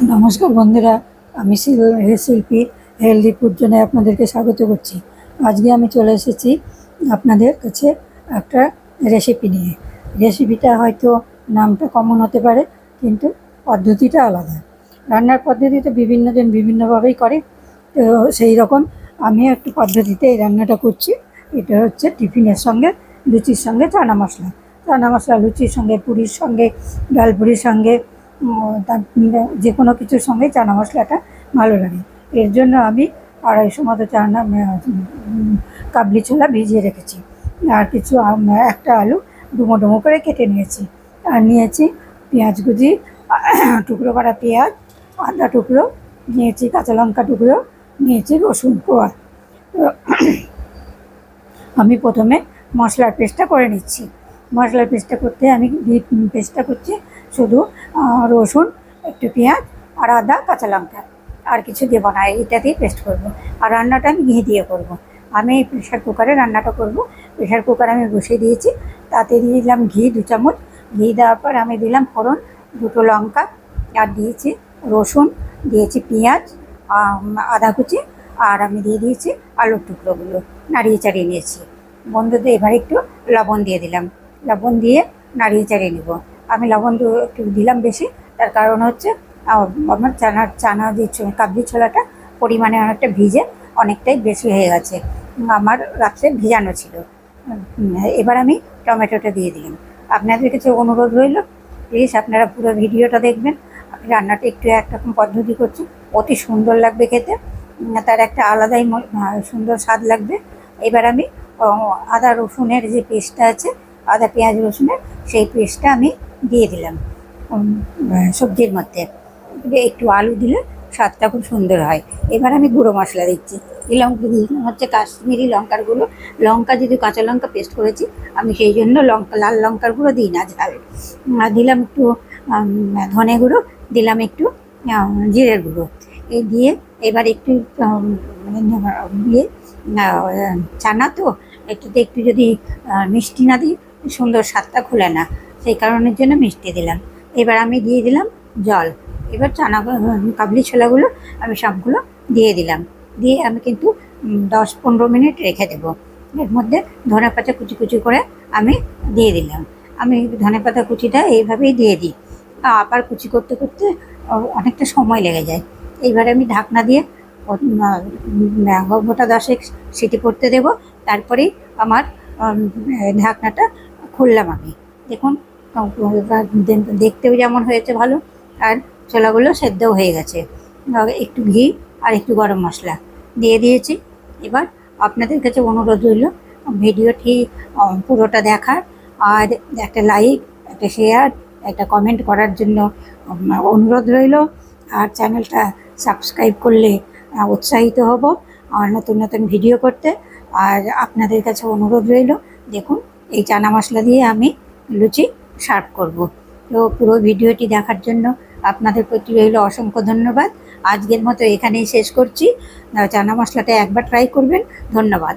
নমস্কার বন্ধুরা, আমি শিল- শিল্পী হেলদি ফুড জন্য আপনাদেরকে স্বাগত করছি। আজকে আমি চলে এসেছি আপনাদের কাছে একটা রেসিপি নিয়ে। রেসিপিটা হয়তো নামটা কমন হতে পারে, কিন্তু পদ্ধতিটা আলাদা। রান্নার পদ্ধতিতে বিভিন্ন জন বিভিন্নভাবেই করে, তো সেই রকম আমি একটু পদ্ধতিতে এই রান্নাটা করছি। এটা হচ্ছে টিফিনের সঙ্গে, লুচির সঙ্গে চানা মশলা। চানা মশলা, লুচির সঙ্গে, পুরীর সঙ্গে ডালপুরির সঙ্গে তার যে কোনো কিছুর সঙ্গে চানা মশলাটা ভালো লাগে। এর জন্য আমি আড়াইশো মতো চানা কাবলি ছোলা ভিজিয়ে রেখেছি। আর কিছু একটা আলু ডুমো ডুমো করে কেটে নিয়েছি। আর নিয়েছি পেঁয়াজ কুচি টুকরো করা পেঁয়াজ, আদা টুকরো, নিয়েছি কাঁচা লঙ্কা টুকরো, নিয়েছি রসুন কোয়া। আমি প্রথমে মশলার পেস্টটা করে নিচ্ছি। মশলার পেস্টটা করতে, আমি পেস্টটা করছি, শুধু রসুন, একটু পেঁয়াজ আর আদা, কাঁচা লঙ্কা। আর কিছু দেবো না এটা দিয়ে পেস্ট করব। আর রান্নাটা আমি ঘি দিয়ে করব। আমি প্রেশার কুকারে রান্নাটা করব। প্রেশার কুকার আমি বসিয়ে দিয়েছি। তাতে দিয়ে দিলাম ঘি, দু চামচ। ঘি দেওয়ার পর আমি দিলাম ফোড়ন, দুটো লঙ্কা, আর দিয়েছি রসুন, দিয়েছি পেঁয়াজ আদা কুচি, আর আমি দিয়ে দিয়েছি আলুর টুকরোগুলো। নাড়িয়ে চাড়িয়ে নিয়েছি। বন্ধুদের এবার একটু লবণ দিয়ে দিলাম। লবণ দিয়ে নাড়িয়ে চাড়িয়ে নেব। আমি লবণ একটু দিলাম বেশি, তার কারণ হচ্ছে আমার চানা চানা যে কাবলি ছোলাটা পরিমাণে অনেকটা ভিজে, অনেকটাই বেশি হয়ে গেছে। আমার রাত্রে ভিজানো ছিল। এবার আমি টমেটোটা দিয়ে দিলাম। আপনাদের কাছে অনুরোধ রইল, প্লিজ আপনারা পুরো ভিডিওটা দেখবেন। আমি রান্নাটা একটু একরকম পদ্ধতি করছি অতি সুন্দর লাগবে খেতে। তার একটা আলাদাই সুন্দর স্বাদ লাগবে। এবার আমি, আদা রসুনের যে পেস্টটা আছে আদা পেঁয়াজ রসুনের সেই পেস্টটা আমি দিয়ে দিলাম সবজির মধ্যে। একটু আলু দিলে স্বাদটা খুব সুন্দর হয়। এবার আমি গুঁড়ো মশলা দিচ্ছি। এই লঙ্কা হচ্ছে কাশ্মীরি লঙ্কার গুঁড়ো। লঙ্কা যদি কাঁচা লঙ্কা পেস্ট করেছি আমি সেই জন্য লঙ্কা লাল লঙ্কার গুঁড়ো দিই না ঝাল। দিলাম একটু ধনে গুঁড়ো দিলাম একটু জিরের গুঁড়ো। এই দিয়ে এবার একটু মানে দিয়ে আহ, চানা তো একটুতে একটু যদি মিষ্টি না দিই সুন্দর স্বাদটা খুলে না। সেই কারণের জন্য মিষ্টি দিলাম। এবার আমি দিয়ে দিলাম জল। এবার চানা কাবলি ছোলাগুলো আমি সবগুলো দিয়ে দিলাম। দিয়ে আমি কিন্তু দশ পনেরো মিনিট রেখে দেবো। এর মধ্যে ধনে পাতা কুচি কুচি করে আমি দিয়ে দিলাম। আমি ধনে পাতা কুচিটা এইভাবেই দিয়ে দিই। আবার কুচি করতে করতে অনেকটা সময় লেগে যায়। এইবারে আমি ঢাকনা দিয়ে গোটা দশেক সিটি করতে দেবো। তারপরেই আমার ঢাকনাটা খুললাম আমি। দেখুন দেখতেও যেমন হয়েছে ভালো, আর ছোলাগুলো সেদ্ধও হয়ে গেছে। একটু ঘি আর একটু গরম মশলা দিয়ে দিয়েছি। এবার আপনাদের কাছে অনুরোধ রইল, ভিডিওটি পুরোটা দেখার, আর একটা লাইক, একটা শেয়ার, একটা কমেন্ট করার জন্য অনুরোধ রইল। আর চ্যানেলটা সাবস্ক্রাইব করলে উৎসাহিত হব, আর নতুন নতুন ভিডিও করতে। আর আপনাদের কাছে অনুরোধ রইল, দেখুন এই চানা মশলা দিয়ে আমি লুচি সার্ভ করব। তো পুরো ভিডিওটি দেখার জন্য আপনাদের প্রতি রইল অসংখ্য ধন্যবাদ। আজকের মতো এখানেই শেষ করছি। চানা মশলাটা একবার ট্রাই করবেন। ধন্যবাদ।